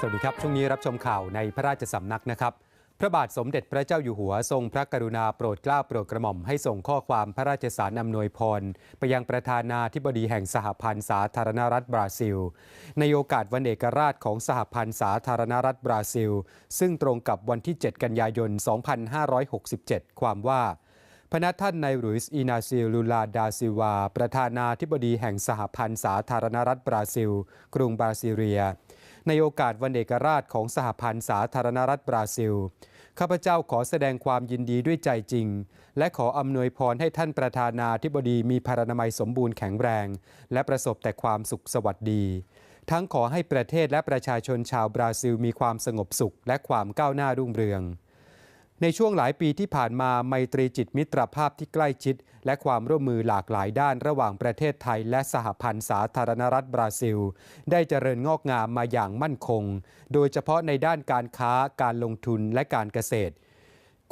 สวัสดีครับ ช่วงนี้รับชมข่าวในพระราชสำนักนะครับ พระบาทสมเด็จพระเจ้าอยู่หัวทรงพระกรุณาโปรดเกล้าโปรดกระหม่อมให้ส่งข้อความพระราชสารอำนวยพร ไปยังประธานาธิบดีแห่งสหพันธ์สาธารณรัฐบราซิล ในโอกาสวันเอกราชของสหพันธ์สาธารณรัฐบราซิล ซึ่งตรงกับวันที่ 7 กันยายน 2567 ความว่าพระนักท่านนายรุยส์อินาซิลูลาดาซิวา ประธานาธิบดีแห่งสหพันธ์สาธารณรัฐบราซิล กรุงบราซิเลีย ในโอกาสวันเอกราชของสหพันธ์สาธารณรัฐบราซิล ข้าพเจ้าขอแสดงความยินดีด้วยใจจริง และขออำนวยพรให้ท่านประธานาธิบดีมีพารณามัยสมบูรณ์แข็งแรง และประสบแต่ความสุขสวัสดี ทั้งขอให้ประเทศและประชาชนชาวบราซิลมีความสงบสุขและความก้าวหน้ารุ่งเรือง ในช่วงหลายปีที่ผ่านมาไมตรีจิตมิตรภาพที่ใกล้ชิด และความร่วมมือหลากหลายด้านระหว่างประเทศไทย และสหพันธ์สาธารณรัฐบราซิล ได้เจริญงอกงามมาอย่างมั่นคง โดยเฉพาะในด้านการค้าการลงทุนและการเกษตร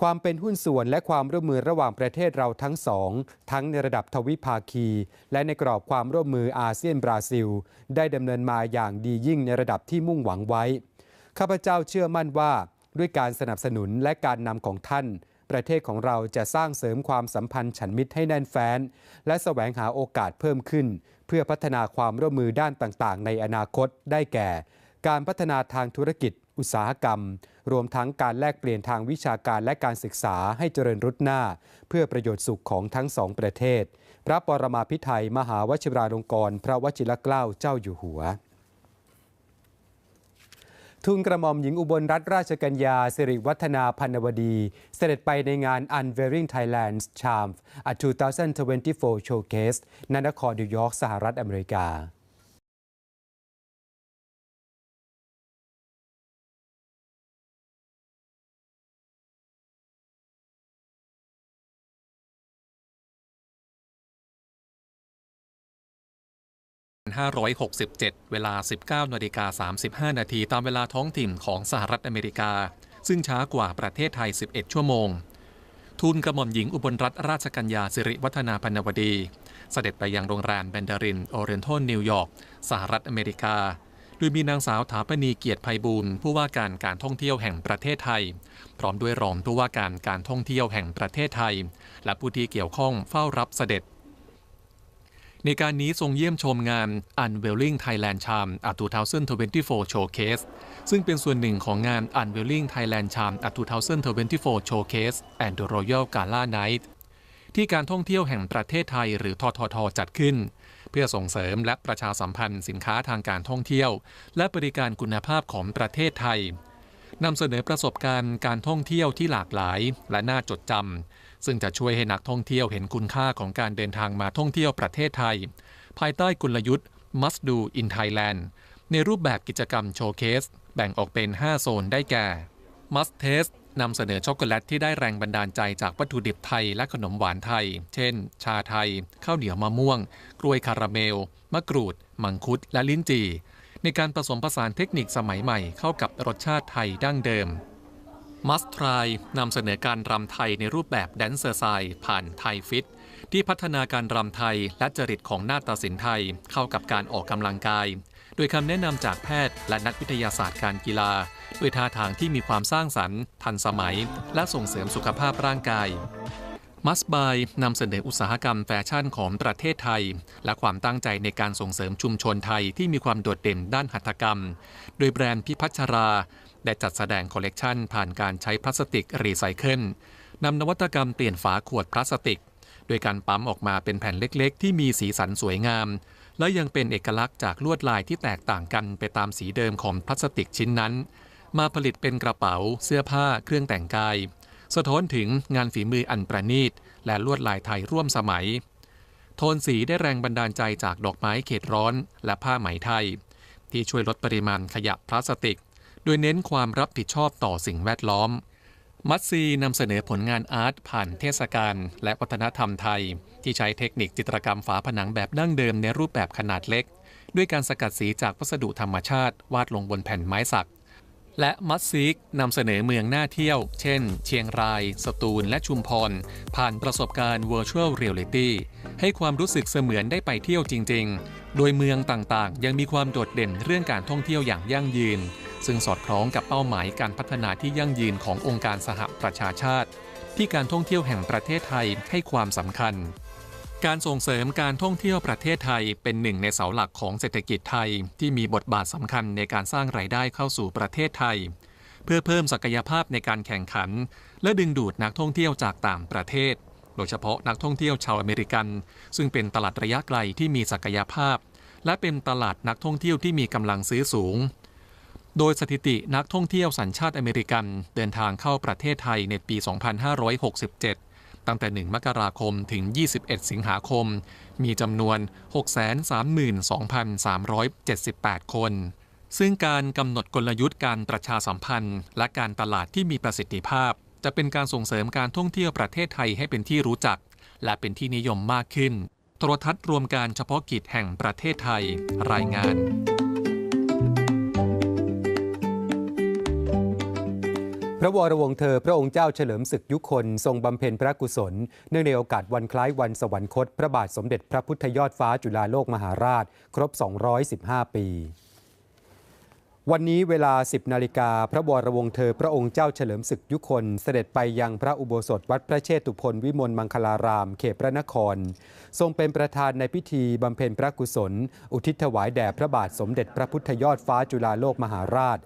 ความเป็นหุ้นส่วนและความร่วมมือระหว่างประเทศเราทั้งสอง ทั้งในระดับทวิภาคี และในกรอบความร่วมมืออาเซียนบราซิล ได้ดำเนินมาอย่างดียิ่งในระดับที่มุ่งหวังไว้ข้าพเจ้าเชื่อมั่นว่า ด้วยการสนับสนุนและการนำของท่าน ประเทศของเราจะสร้างเสริมความสัมพันธ์ฉันมิตรให้แน่นแฟ้น และแสวงหาโอกาสเพิ่มขึ้น เพื่อพัฒนาความร่วมมือด้านต่างๆ ในอนาคตได้แก่ การพัฒนาทางธุรกิจ อุตสาหกรรม รวมทั้งการแลกเปลี่ยนทางวิชาการและการศึกษาให้เจริญรุดหน้า เพื่อประโยชน์สุขของทั้งสองประเทศ พระปรมาภิไธยมหาวชิราลงกรณ์พระวชิรเกล้าเจ้าอยู่หัว ทุนกระหม่อมหญิงอุบลรัตนราชกัญญาสิริวัฒนาพันวดี เสด็จไปในงาน Unveiling Thailand's Charm at 2024 Showcase นนครนิวยอร์กสหรัฐอเมริกา 567 เวลา 19นาฬิกา35 นาทีตามเวลาท้องถิ่นของสหรัฐอเมริกา ซึ่งช้ากว่าประเทศไทย 11 ชั่วโมง ทูลกระหม่อมหญิงอุบลรัตนราชกัญญาสิริวัฒนาพันวดี เสด็จไปยังโรงแรมแบนดารินโอเรนทัลนิวยอร์กสหรัฐอเมริกา โดยมีนางสาวถาปณีเกียรติภัยบูลผู้ว่าการการท่องเที่ยวแห่งประเทศไทย พร้อมด้วยรองผู้ว่าการการท่องเที่ยวแห่งประเทศไทย และผู้ที่เกี่ยวข้องเฝ้ารับเสด็จ ในการนี้ทรงเยี่ยมชมงาน Unveiling Thailand Charm at 2024 Showcase ซึ่งเป็นส่วนหนึ่งของงาน Unveiling Thailand Charm at 2024 Showcase and the Royal Gala Night ที่การท่องเที่ยวแห่งประเทศไทยหรือททท จัดขึ้น เพื่อส่งเสริมและประชาสัมพันธ์สินค้าทางการท่องเที่ยว และบริการคุณภาพของประเทศไทยนำเสนอประสบการณ์การท่องเที่ยวที่หลากหลายและน่าจดจำ ซึ่งจะช่วยให้นักท่องเที่ยวเห็นคุณค่าของการเดินทางมาท่องเที่ยวประเทศไทย ภายใต้กลยุทธ์ Must Do in Thailand ในรูปแบบกิจกรรมโชว์เคส แบ่งออกเป็น 5 โซนได้แก่ Must Taste นำเสนอช็อกโกแลตที่ได้แรงบันดาลใจจากวัตถุดิบไทยและขนมหวานไทย เช่น ชาไทย ข้าวเหนียวมะม่วง กล้วยคาราเมล มะกรูด มังคุด และลิ้นจี่ ในการผสมผสานเทคนิคสมัยใหม่เข้ากับรสชาติไทยดั้งเดิม Must Try นำเสนอการรำไทยในรูปแบบแดนเซอร์ไซผ่านไทยฟิต ที่พัฒนาการรำไทยและจริตของนาฏศิลป์ไทยเข้ากับการออกกำลังกาย โดยคำแนะนำจากแพทย์และนักวิทยาศาสตร์การกีฬาด้วยท่าทางที่มีความสร้างสรรค์ ทันสมัย และส่งเสริมสุขภาพร่างกายมัสบายนำเสนออุตสาหกรรมแฟชั่นของประเทศไทย และความตั้งใจในการส่งเสริมชุมชนไทยที่มีความโดดเด่นด้านหัตถกรรม โดยแบรนด์พิพัชรา ได้จัดแสดงคอลเลกชันผ่านการใช้พลาสติกรีไซเคิลนำนวัตกรรมเปลี่ยนฝาขวดพลาสติก โดยการปั๊มออกมาเป็นแผ่นเล็กๆ ที่มีสีสันสวยงาม และยังเป็นเอกลักษณ์จากลวดลายที่แตกต่างกันไปตามสีเดิมของพลาสติกชิ้นนั้น มาผลิตเป็นกระเป๋า เสื้อผ้า เครื่องแต่งกาย สะท้อนถึงงานฝีมืออันประณีต และลวดลายไทยร่วมสมัย โทนสีได้แรงบันดาลใจจากดอกไม้เขตร้อน และผ้าไหมไทย ที่ช่วยลดปริมาณขยะพลาสติก โดยเน้นความรับผิดชอบต่อสิ่งแวดล้อม มัตซีนำเสนอผลงานอาร์ตผ่านเทศกาลและวัฒนธรรมไทย ที่ใช้เทคนิคจิตรกรรมฝาผนังแบบดั้งเดิมในรูปแบบขนาดเล็ก ด้วยการสกัดสีจากวัสดุธรรมชาติวาดลงบนแผ่นไม้สัก และมัตซีกนำเสนอเมืองน่าเที่ยว เช่น เชียงราย สตูล และชุมพร ผ่านประสบการณ์ Virtual Reality ให้ความรู้สึกเสมือนได้ไปเที่ยวจริง ๆ โดยเมืองต่างๆ ยังมีความโดดเด่นเรื่องการท่องเที่ยวอย่างยั่งยืน ซึ่งสอดคล้องกับเป้าหมายการพัฒนาที่ยั่งยืนขององค์การสหประชาชาติ ที่การท่องเที่ยวแห่งประเทศไทยให้ความสำคัญ การส่งเสริมการท่องเที่ยวประเทศไทยเป็นหนึ่งในเสาหลักของเศรษฐกิจไทย ที่มีบทบาทสำคัญในการสร้างรายได้เข้าสู่ประเทศไทย เพื่อเพิ่มศักยภาพในการแข่งขัน และดึงดูดนักท่องเที่ยวจากต่างประเทศ โดยเฉพาะนักท่องเที่ยวชาวอเมริกัน ซึ่งเป็นตลาดระยะไกลที่มีศักยภาพ และเป็นตลาดนักท่องเที่ยวที่มีกำลังซื้อสูง โดยสถิตินักท่องเที่ยวสัญชาติอเมริกันเดินทางเข้าประเทศไทยในปี 2567 ตั้งแต่ 1 มกราคมถึง 21 สิงหาคม มีจำนวน 632,378 คน ซึ่งการกำหนดกลยุทธ์การประชาสัมพันธ์ และการตลาดที่มีประสิทธิภาพ จะเป็นการส่งเสริมการท่องเที่ยวประเทศไทยให้เป็นที่รู้จัก และเป็นที่นิยมมากขึ้น โทรทัศน์รวมการเฉพาะกิจแห่งประเทศไทย รายงาน ระวรวงศ์เธอพระองค์เจ้าเฉลิมศึกยุคน ทรงบำเพ็ญพระกุศล เนื่องในโอกาสวันคล้ายวันสวรรคต พระบาทสมเด็จพระพุทธยอดฟ้าจุฬาโลกมหาราช ครบ 215 ปีวันนี้เวลา 10 นาฬิกาพระวรวงศ์เธอพระองค์เจ้าเฉลิมศึกยุคนเสด็จไปยังพระอุโบสถวัดพระเชตุพนวิมลมังคลาราม เขตพระนคร ทรงเป็นประธานในพิธีบำเพ็ญพระกุศล อุทิศถวายแด่พระบาทสมเด็จพระพุทธยอดฟ้าจุฬาโลกมหาราช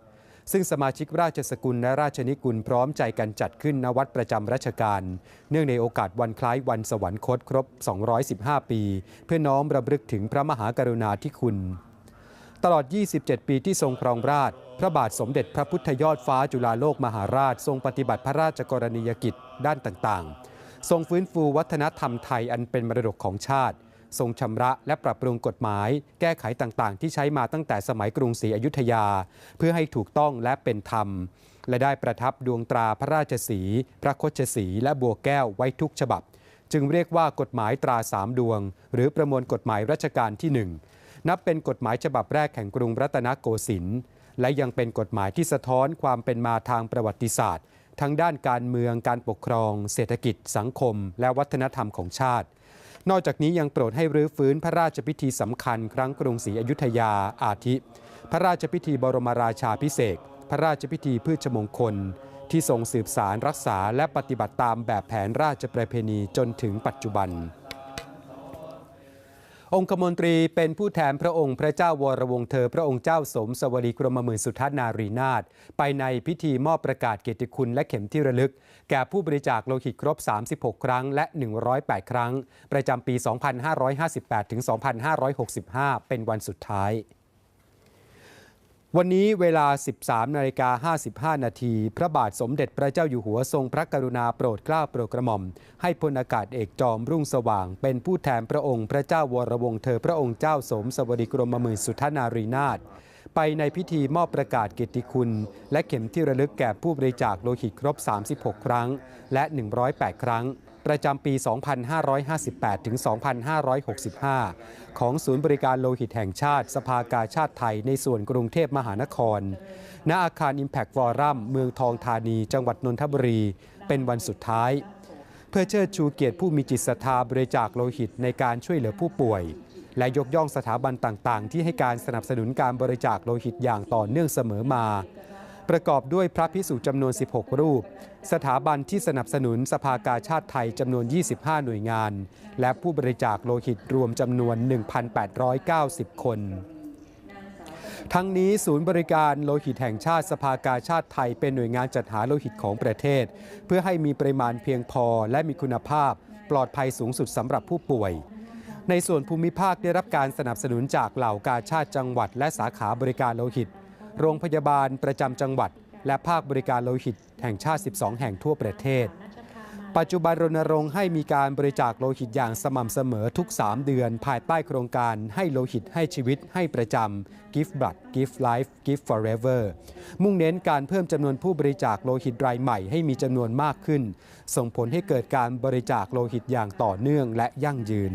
ซึ่งสมาชิกราชสกุลและราชนิกุลพร้อมใจกันจัดขึ้นณวัดประจำรัชกาล เนื่องในโอกาสวันคล้ายวันสวรรคตครบ 215 ปี เพื่อน้อมรำลึกถึงพระมหากรุณาธิคุณ ตลอด 27 ปีที่ทรงครองราช พระบาทสมเด็จพระพุทธยอดฟ้าจุฬาโลกมหาราช ทรงปฏิบัติพระราชกรณียกิจด้านต่างๆ ทรงฟื้นฟูวัฒนธรรมไทยอันเป็นมรดกของชาติ ทรงชำระและปรับปรุงกฎหมาย แก้ไขต่างๆ ที่ใช้มาตั้งแต่สมัยกรุงศรีอยุธยา เพื่อให้ถูกต้องและเป็นธรรม และได้ประทับดวงตราพระราชสี พระโคชสี และบัวแก้วไว้ทุกฉบับ จึงเรียกว่ากฎหมายตราสามดวง หรือประมวลกฎหมายรัชกาลที่หนึ่งนับเป็นกฎหมายฉบับแรกแห่งกรุงรัตนโกสินทร์และยังเป็นกฎหมายที่สะท้อนความเป็นมาทางประวัติศาสตร์ทั้งด้านการเมืองการปกครอง เศรษฐกิจ สังคม และวัฒนธรรมของชาติ นอกจากนี้ยังโปรดให้รื้อฟื้นพระราชพิธีสำคัญ ครั้งกรุงศรีอยุธยาอาทิ พระราชพิธีบรมราชาพิเศษพระราชพิธีพืชมงคล ที่ทรงสืบสารรักษาและปฏิบัติตามแบบแผนราชประเพณีจนถึงปัจจุบัน องคมนตรีเป็นผู้แทนพระองค์พระเจ้าวรวงเธอ พระองค์เจ้าสมสวรีกรมหมื่นสุทัศนารีนาถไปในพิธีมอบประกาศเกียรติคุณและเข็มที่ระลึก แก่ผู้บริจาคโลหิตครบ 36 ครั้งและ 108 ครั้ง ประจำปี 2558 ถึง 2565 เป็นวันสุดท้าย วันนี้เวลา 13นาฬิกา55 นาที พระบาทสมเด็จพระเจ้าอยู่หัวทรงพระกรุณาโปรดเกล้าโปรดกระหม่อม ให้พลอากาศเอกจอมรุ่งสว่าง เป็นผู้แทนพระองค์พระเจ้าวรวงศ์เธอพระองค์เจ้าสมสวดีกรมหมื่นสุทนารีนาถไปในพิธีมอบประกาศเกียรติคุณ และเข็มที่ระลึกแก่ผู้บริจาคโลหิตครบ 36 ครั้ง และ 108 ครั้ง ประจำปี 2558 ถึง 2565 ของศูนย์บริการโลหิตแห่งชาติ สภากาชาติไทยในส่วนกรุงเทพมหานคร ณ อาคาร Impact Forum เมืองทองธานี จังหวัดนนทบุรี เป็นวันสุดท้าย เพื่อเชิดชูเกียรติผู้มีจิตศรัทธาบริจาคโลหิตในการช่วยเหลือผู้ป่วย และยกย่องสถาบันต่าง ๆ ที่ให้การสนับสนุนการบริจาคโลหิตอย่างต่อเนื่องเสมอมา ประกอบด้วยพระพิสุจำนวน 16 รูป สถาบันที่สนับสนุนสภากาชาติไทยจำนวน 25 หน่วยงาน และผู้บริจาคโลหิตรวมจำนวน 1,890 คนทั้งนี้ศูนย์บริการโลหิตแห่งชาติสภากาชาติไทยเป็นหน่วยงานจัดหาโลหิตของประเทศ เพื่อให้มีปริมาณเพียงพอและมีคุณภาพ ปลอดภัยสูงสุดสำหรับผู้ป่วย ในส่วนภูมิภาคได้รับการสนับสนุนจากเหล่ากาชาติจังหวัด และสาขาบริการโลหิต โรงพยาบาลประจำจังหวัด และภาคบริการโลหิตแห่งชาติ 12 แห่งทั่วประเทศ ปัจจุบันรณรงค์ให้มีการบริจาคโลหิตอย่างสม่ำเสมอทุก 3 เดือน ภายใต้โครงการให้โลหิตให้ชีวิตให้ประจำ Give Blood Give Life Give Forever มุ่งเน้นการเพิ่มจำนวนผู้บริจาคโลหิตรายใหม่ให้มีจำนวนมากขึ้น ส่งผลให้เกิดการบริจาคโลหิตอย่างต่อเนื่องและยั่งยืน